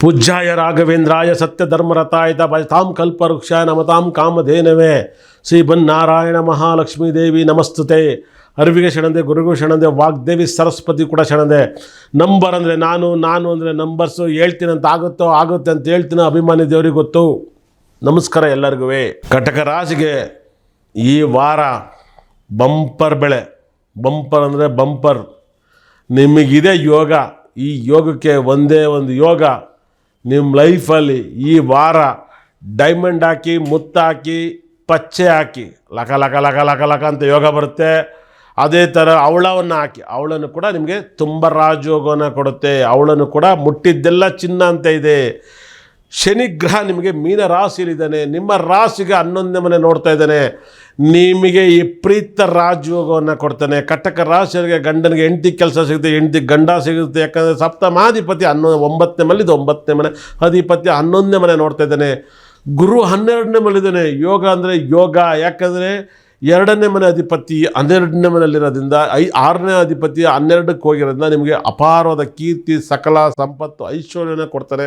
ಪೂಜ್ಯಾಯ ರಾಘವೇಂದ್ರಾಯ ಸತ್ಯಧರ್ಮರತಾಯತ ತಾಂ ಕಲ್ಪವೃಕ್ಷ ನಮತಾಂ ಕಾಮಧೇನವೇ. ಶ್ರೀ ಬನ್ನಾರಾಯಣ ಮಹಾಲಕ್ಷ್ಮೀ ದೇವಿ ನಮಸ್ತುತೆ. ಅರಿವಿಗೆ ಶರಣದೆ, ಗುರುಗೂ ಶರಣದೆ, ವಾಗ್ದೇವಿ ಸರಸ್ವತಿ ಕೂಡ ಶರಣದೆ. ನಂಬರ್ ಅಂದರೆ ನಾನು ನಾನು ಅಂದರೆ ನಂಬರ್ಸು ಹೇಳ್ತೀನಿ ಅಂತ ಆಗುತ್ತೋ ಆಗುತ್ತೆ ಅಂತ ಹೇಳ್ತೀನಿ ಅಭಿಮಾನಿ ದೇವರಿಗೆ ಗೊತ್ತು. ನಮಸ್ಕಾರ ಎಲ್ಲರಿಗೂ ಕಟಕ ರಾಶಿಗೆ ಈ ವಾರ ಬಂಪರ್ ಬೆಳೆ. ಬಂಪರ್ ಅಂದರೆ ಬಂಪರ್. ನಿಮಗಿದೆ ಯೋಗ. ಈ ಯೋಗಕ್ಕೆ ಒಂದೇ ಒಂದು ಯೋಗ. ನಿಮ್ಮ ಲೈಫಲ್ಲಿ ಈ ವಾರ ಡೈಮಂಡ್ ಹಾಕಿ ಮುತ್ತಾಕಿ ಪಚ್ಚೆ ಹಾಕಿ, ಲಕ ಲಕ ಲಕ ಲಕ ಲಕ ಅಂತ ಯೋಗ ಬರುತ್ತೆ. ಅದೇ ಥರ ಅವಳವನ್ನು ಹಾಕಿ, ಅವಳನ್ನು ಕೂಡ ನಿಮಗೆ ತುಂಬ ರಾಜಯೋಗವನ್ನು ಕೊಡುತ್ತೆ. ಅವಳನ್ನು ಕೂಡ ಮುಟ್ಟಿದ್ದೆಲ್ಲ ಚಿನ್ನ ಅಂತ ಇದೆ. ಶನಿಗ್ರಹ ನಿಮಗೆ ಮೀನ ರಾಶಿಯಲ್ಲಿದ್ದಾನೆ. ನಿಮ್ಮ ರಾಶಿಗೆ ಹನ್ನೊಂದನೇ ಮನೆ ನೋಡ್ತಾ ಇದ್ದಾನೆ. ನಿಮಗೆ ವಿಪರೀತ ರಾಜಯೋಗವನ್ನು ಕೊಡ್ತಾನೆ. ಕಟಕ ರಾಶಿಯವರಿಗೆ ಗಂಡನಿಗೆ ಹೆಂಡತಿ ಕೆಲಸ ಸಿಗುತ್ತೆ, ಹೆಂಡತಿ ಗಂಡ ಸಿಗುತ್ತೆ. ಯಾಕಂದರೆ ಸಪ್ತಮಾಧಿಪತಿ ಹನ್ನೊ, ಒಂಬತ್ತನೇ ಮನೆ, ಇದು ಒಂಬತ್ತನೇ ಮನೆ. ಅಧಿಪತಿ ಹನ್ನೊಂದನೇ ಮನೆ ನೋಡ್ತಾ ಇದ್ದಾನೆ. ಗುರು ಹನ್ನೆರಡನೇ ಮನೆಯಿದ್ದಾನೆ ಯೋಗ ಅಂದರೆ ಯೋಗ. ಯಾಕಂದರೆ ಎರಡನೇ ಮನೆ ಅಧಿಪತಿ ಹನ್ನೆರಡನೇ ಮನೆಯಲ್ಲಿರೋದ್ರಿಂದ, ಐ, ಆರನೇ ಅಧಿಪತಿ ಹನ್ನೆರಡಕ್ಕೆ ಹೋಗಿರೋದ್ರಿಂದ ನಿಮಗೆ ಅಪಾರವಾದ ಕೀರ್ತಿ, ಸಕಲ ಸಂಪತ್ತು, ಐಶ್ವರ್ಯನ ಕೊಡ್ತಾನೆ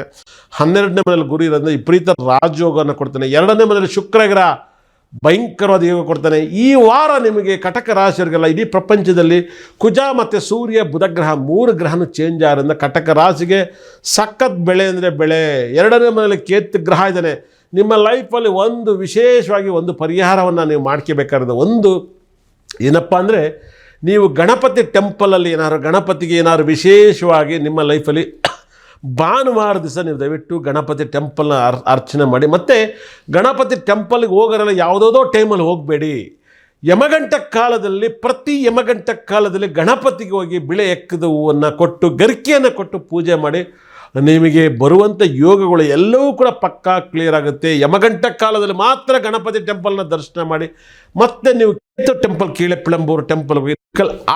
ಹನ್ನೆರಡನೇ ಮನೆಯಲ್ಲಿ ಗುರಿ ಇರೋದ್ರಿಂದ ವಿಪರೀತ ರಾಜಯೋಗವನ್ನು ಕೊಡ್ತಾನೆ. ಎರಡನೇ ಮನೆಯಲ್ಲಿ ಶುಕ್ರಗ್ರಹ ಭಯಂಕರವಾದ ಯೋಗ ಕೊಡ್ತಾನೆ. ಈ ವಾರ ನಿಮಗೆ ಕಟಕ ರಾಶಿಯವರಿಗೆಲ್ಲ ಇಡೀ ಪ್ರಪಂಚದಲ್ಲಿ ಕುಜ ಮತ್ತು ಸೂರ್ಯ ಬುಧಗ್ರಹ ಮೂರು ಗ್ರಹನೂ ಚೇಂಜ್ ಆಗೋದ್ರಿಂದ ಕಟಕ ರಾಶಿಗೆ ಸಖತ್ ಬೆಳೆ ಅಂದರೆ ಬೆಳೆ. ಎರಡನೇ ಮನೆಯಲ್ಲಿ ಕೇತು ಗ್ರಹ ಇದ್ದಾನೆ. ನಿಮ್ಮ ಲೈಫಲ್ಲಿ ಒಂದು ವಿಶೇಷವಾಗಿ ಒಂದು ಪರಿಹಾರವನ್ನು ನೀವು ಮಾಡ್ಕೋಬೇಕಾದ ಒಂದು ಏನಪ್ಪ ಅಂದರೆ ನೀವು ಗಣಪತಿ ಟೆಂಪಲಲ್ಲಿ ಏನಾದ್ರು ಗಣಪತಿಗೆ ಏನಾದ್ರು ವಿಶೇಷವಾಗಿ ನಿಮ್ಮ ಲೈಫಲ್ಲಿ ಭಾನುವಾರ ದಿವಸ ನೀವು ದಯವಿಟ್ಟು ಗಣಪತಿ ಟೆಂಪಲ್ನ ಅರ್, ಅರ್ಚನೆ ಮಾಡಿ. ಮತ್ತು ಗಣಪತಿ ಟೆಂಪಲ್ಗೆ ಹೋಗೋರೆಲ್ಲ ಯಾವುದೋ ಟೈಮಲ್ಲಿ ಹೋಗಬೇಡಿ. ಯಮಗಂಟ ಕಾಲದಲ್ಲಿ, ಪ್ರತಿ ಯಮಗಂಟ ಕಾಲದಲ್ಲಿ ಗಣಪತಿಗೆ ಹೋಗಿ ಬಿಳೆ ಎಕ್ಕದ ಹೂವನ್ನು ಕೊಟ್ಟು ಗರಿಕೆಯನ್ನು ಕೊಟ್ಟು ಪೂಜೆ ಮಾಡಿ. ನಿಮಗೆ ಬರುವಂಥ ಯೋಗಗಳು ಎಲ್ಲವೂ ಕೂಡ ಪಕ್ಕಾ ಕ್ಲಿಯರ್ ಆಗುತ್ತೆ. ಯಮಗಂಟ ಕಾಲದಲ್ಲಿ ಮಾತ್ರ ಗಣಪತಿ ಟೆಂಪಲ್ನ ದರ್ಶನ ಮಾಡಿ, ಮತ್ತೆ ನೀವು ಕೇತು ಟೆಂಪಲ್ ಕೀಳೆ ಪಿಳಂಬೂರು ಟೆಂಪಲ್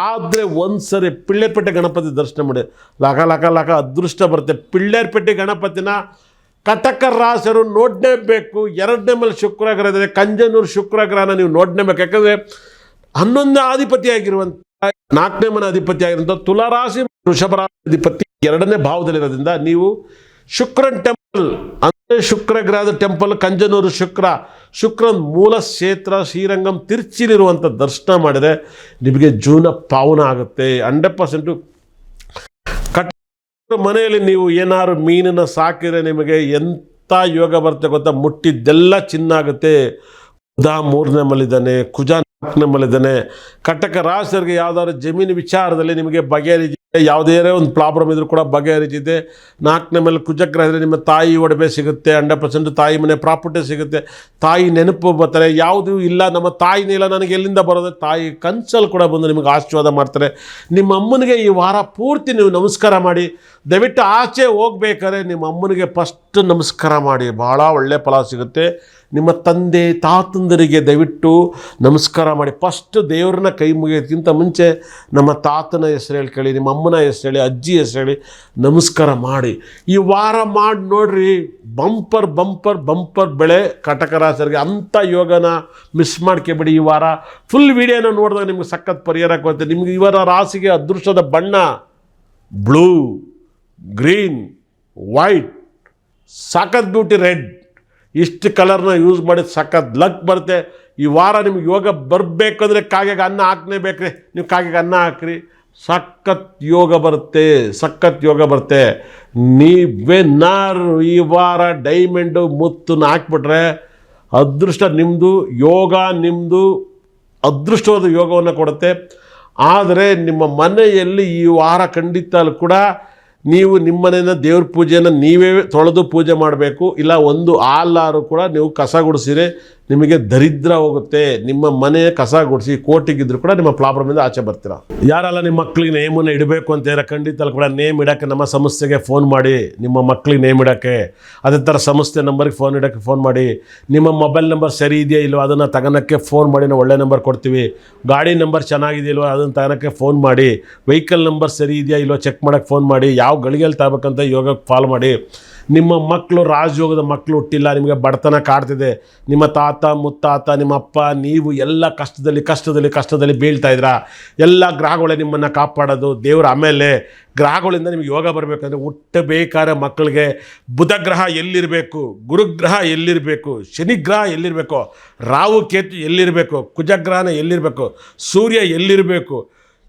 ಆದರೆ ಒಂದು ಸರಿ ಪಿಳ್ಳೇರ್ಪೇಟೆ ಗಣಪತಿ ದರ್ಶನ ಮಾಡಿ. ಲಕ ಲಕ ಲಕ ಅದೃಷ್ಟ ಬರುತ್ತೆ. ಪಿಳ್ಳೇರ್ಪೇಟೆ ಗಣಪತಿನ ಕಟಕ ರಾಸರು ನೋಡಲೇಬೇಕು. ಎರಡನೇ ಮೇಲೆ ಶುಕ್ರಗ್ರಹ ಕಂಜನೂರು ಶುಕ್ರಗ್ರಹನ ನೀವು ನೋಡಲೇಬೇಕು. ಯಾಕಂದರೆ ಹನ್ನೊಂದನೇ ಅಧಿಪತಿ ಆಗಿರುವಂಥ ನಾಲ್ಕನೇ ಮನೆ ಅಧಿಪತಿ ಆಗಿರುವಂಥ ತುಲಾರಾಶಿ, ವೃಷಭ ಅಧಿಪತಿ ಎರಡನೇ ಭಾವದಲ್ಲಿರೋದ್ರಿಂದ ನೀವು ಶುಕ್ರನ್ ಟೆಂಪಲ್ ಅಂದರೆ ಶುಕ್ರ ಗ್ರಹದ ಟೆಂಪಲ್ ಕಂಜನೂರು ಶುಕ್ರ, ಶುಕ್ರನ್ ಮೂಲ ಕ್ಷೇತ್ರ, ಶ್ರೀರಂಗಂ ತಿರ್ಚಿಲಿರುವಂಥ ದರ್ಶನ ಮಾಡಿದರೆ ನಿಮಗೆ ಜೀವನ ಪಾವನ ಆಗುತ್ತೆ. ಹಂಡ್ರೆಡ್ ಪರ್ಸೆಂಟು ಕಟ್ ಮನೆಯಲ್ಲಿ ನೀವು ಏನಾದ್ರು ಮೀನನ್ನ ಸಾಕಿದರೆ ನಿಮಗೆ ಎಂಥ ಯೋಗ ಬರುತ್ತೆ ಗೊತ್ತಾ? ಮುಟ್ಟಿದ್ದೆಲ್ಲ ಚಿನ್ನಾಗುತ್ತೆ. ಉದಾ ಮೂರನೇ ಮಲಿದಾನೆ ಕುಜಾ ನಾಲ್ಕನೇ ಮಲಿದಾನೆ ಕಟಕ ರಾಜರಿಗೆ ಯಾವ್ದಾದ್ರು ಜಮೀನು ವಿಚಾರದಲ್ಲಿ ನಿಮಗೆ ಬಗೆಹರಿದಿದೆ ಯಾವುದೇ ಒಂದು ಪ್ರಾಬ್ಲಮ್ ಇದ್ರೂ ಕೂಡ ಬಗೆಹರಿದಿದೆ ನಾಲ್ಕನೇ ಮೇಲೆ ಕುಜಗ್ರಹ ಇದ್ರೆ ನಿಮ್ಮ ತಾಯಿ ಒಡವೆ ಸಿಗುತ್ತೆ, ಹಂಡ್ರೆಡ್ ಪರ್ಸೆಂಟ್ ತಾಯಿ ಮನೆ ಪ್ರಾಪರ್ಟಿ ಸಿಗುತ್ತೆ. ತಾಯಿ ನೆನಪು ಬರ್ತಾರೆ, ಯಾವುದೂ ಇಲ್ಲ, ನಮ್ಮ ತಾಯಿನೇ ಇಲ್ಲ, ನನಗೆ ಎಲ್ಲಿಂದ ಬರೋದು? ತಾಯಿ ಕನ್ಸಲ್ಲಿ ಕೂಡ ಬಂದು ನಿಮಗೆ ಆಶೀರ್ವಾದ ಮಾಡ್ತಾರೆ. ನಿಮ್ಮ ಅಮ್ಮನಿಗೆ ಈ ವಾರ ಪೂರ್ತಿ ನೀವು ನಮಸ್ಕಾರ ಮಾಡಿ. ದಯವಿಟ್ಟು ಆಚೆ ಹೋಗ್ಬೇಕಾದ್ರೆ ನಿಮ್ಮ ಅಮ್ಮನಿಗೆ ಫಸ್ಟ್ ನಮಸ್ಕಾರ ಮಾಡಿ. ಭಾಳ ಒಳ್ಳೆಯ ಫಲ ಸಿಗುತ್ತೆ. ನಿಮ್ಮ ತಂದೆ, ತಾತಂದರಿಗೆ ದಯವಿಟ್ಟು ನಮಸ್ಕಾರ ಮಾಡಿ. ಫಸ್ಟ್ ದೇವ್ರನ್ನ ಕೈ ಮುಗಿಯೋದಕ್ಕಿಂತ ಮುಂಚೆ ನಮ್ಮ ತಾತನ ಹೆಸರು ಹೇಳ್ಕೊಳ್ಳಿ. ನಿಮ್ಮ ನಿಮ್ಮ ಅಮ್ಮನ ಹೆಸರು ಹೇಳಿ ಅಜ್ಜಿ ಹೆಸರು ಹೇಳಿ ನಮಸ್ಕಾರ ಮಾಡಿ. ಈ ವಾರ ಮಾಡಿ ನೋಡ್ರಿ, ಬಂಪರ್ ಬಂಪರ್ ಬಂಪರ್ ಬೆಳೆ ಕಟಕ ರಾಸರಿಗೆ ಅಂಥ ಯೋಗನ ಮಿಸ್ ಮಾಡ್ಕೊಬೇಡಿ ಈ ವಾರ. ಫುಲ್ ವಿಡಿಯೋನ ನೋಡಿದಾಗ ನಿಮ್ಗೆ ಸಖತ್ ಪರಿಹಾರ ಕೊಡುತ್ತೆ ನಿಮ್ಗೆ ಇವರ ರಾಶಿಗೆ ಅದೃಷ್ಟದ ಬಣ್ಣ ಬ್ಲೂ ಗ್ರೀನ್ ವೈಟ್ ಸಖತ್ ಬ್ಯೂಟಿ ರೆಡ್ ಇಷ್ಟು ಕಲರ್ನ ಯೂಸ್ ಮಾಡಿ ಸಖತ್ ಲಕ್ ಬರುತ್ತೆ. ಈ ವಾರ ನಿಮ್ಗೆ ಯೋಗ ಬರಬೇಕಂದ್ರೆ ಕಾಗೆಗೆ ಅನ್ನ ಹಾಕ್ಲೇಬೇಕ್ರಿ ನೀವು ಕಾಗೆಗೆ ಅನ್ನ ಹಾಕ್ರಿ. ಸಖತ್ ಯೋಗ ಬರುತ್ತೆ, ಸಖತ್ ಯೋಗ ಬರುತ್ತೆ. ನೀವೇನಾರು ಈ ವಾರ ಡೈಮಂಡು ಮುತ್ತನ್ನ ಹಾಕ್ಬಿಟ್ರೆ ಅದೃಷ್ಟ ನಿಮ್ಮದು ಯೋಗ ನಿಮ್ಮದು ಅದೃಷ್ಟವಾದ ಯೋಗವನ್ನು ಕೊಡುತ್ತೆ. ಆದರೆ ನಿಮ್ಮ ಮನೆಯಲ್ಲಿ ಈ ವಾರ ಖಂಡಿತ ಕೂಡ ನೀವು ನಿಮ್ಮನೆಯ ದೇವ್ರ ಪೂಜೆಯನ್ನು ನೀವೇ ತೊಳೆದು ಪೂಜೆ ಮಾಡಬೇಕು. ಇಲ್ಲ ಒಂದು ಆಲ್ಲಾರು ಕೂಡ ನೀವು ಕಸ ಗುಡಿಸಿದ್ರೆ ನಿಮಗೆ ದರಿದ್ರ ಹೋಗುತ್ತೆ, ನಿಮ್ಮ ಮನೆ ಕಸ ಗುಡಿಸಿ ಕೋಟಿಗಿದ್ರು ಕೂಡ ನಿಮ್ಮ ಪ್ರಾಬ್ಲಮಿಂದ ಆಚೆ ಬರ್ತೀರಾ? ಯಾರೆಲ್ಲ ನಿಮ್ಮ ಮಕ್ಕಳಿಗೆ ನೇಮನ್ನು ಇಡಬೇಕು ಅಂತ ಹೇಳಿ ಖಂಡಿತ ಕೂಡ ನೇಮ್ ಇಡೋಕ್ಕೆ, ನಮ್ಮ ಸಂಸ್ಥೆಗೆ ಫೋನ್ ಮಾಡಿ, ನಿಮ್ಮ ಮಕ್ಕಳಿಗೆ ನೇಮ್ ಇಡೋಕ್ಕೆ, ಅದೇ ಥರ ಸಂಸ್ಥೆ ನಂಬರ್ಗೆ ಫೋನ್ ಇಡೋಕ್ಕೆ ಫೋನ್ ಮಾಡಿ, ನಿಮ್ಮ ಮೊಬೈಲ್ ನಂಬರ್ ಸರಿ ಇದೆಯಾ ಇಲ್ವೋ, ಅದನ್ನು ತಗೋಣಕ್ಕೆ ಫೋನ್ ಮಾಡಿ, ನಾವು ಒಳ್ಳೆ ನಂಬರ್ ಕೊಡ್ತೀವಿ. ಗಾಡಿ ನಂಬರ್ ಚೆನ್ನಾಗಿದೆಯಲ್ವೋ ಅದನ್ನು ತಗೋಣಕ್ಕೆ ಫೋನ್ ಮಾಡಿ ವೆಹಿಕಲ್ ನಂಬರ್ ಸರಿ ಇದೆಯಾ ಇಲ್ವೋ ಚೆಕ್ ಮಾಡೋಕ್ಕೆ ಫೋನ್ ಮಾಡಿ, ಯಾವ ಗಳಿಗೆಯಲ್ಲಿ ತಗೋಬೇಕಂತ ಯೋಗಕ್ಕೆ ಫಾಲೋ ಮಾಡಿ. ನಿಮ್ಮ ಮಕ್ಕಳು ರಾಜಯೋಗದ ಮಕ್ಕಳು ಹುಟ್ಟಿಲ್ಲ, ನಿಮಗೆ ಬಡತನ ಕಾಡ್ತಿದೆ. ನಿಮ್ಮ ತಾತ, ಮುತ್ತಾತ, ನಿಮ್ಮ ಅಪ್ಪ, ನೀವು ಎಲ್ಲ ಕಷ್ಟದಲ್ಲಿ ಕಷ್ಟದಲ್ಲಿ ಕಷ್ಟದಲ್ಲಿ ಬೀಳ್ತಾ ಇದ್ದೀರಾ? ಎಲ್ಲ ಗ್ರಹಗಳೇ ನಿಮ್ಮನ್ನು ಕಾಪಾಡೋದು. ದೇವರ ಆಮೇಲೆ ಗ್ರಹಗಳಿಂದ ನಿಮಗೆ ಯೋಗ ಬರಬೇಕಂದ್ರೆ ಹುಟ್ಟಬೇಕಾದ್ರೆ ಮಕ್ಕಳಿಗೆ ಬುಧ ಗ್ರಹ ಎಲ್ಲಿರಬೇಕು, ಗುರುಗ್ರಹ ಎಲ್ಲಿರಬೇಕು, ಶನಿಗ್ರಹ ಎಲ್ಲಿರಬೇಕು, ರಾಹು ಕೇತು ಎಲ್ಲಿರಬೇಕು, ಕುಜಗ್ರಹನ ಎಲ್ಲಿರಬೇಕು, ಸೂರ್ಯ ಎಲ್ಲಿರಬೇಕು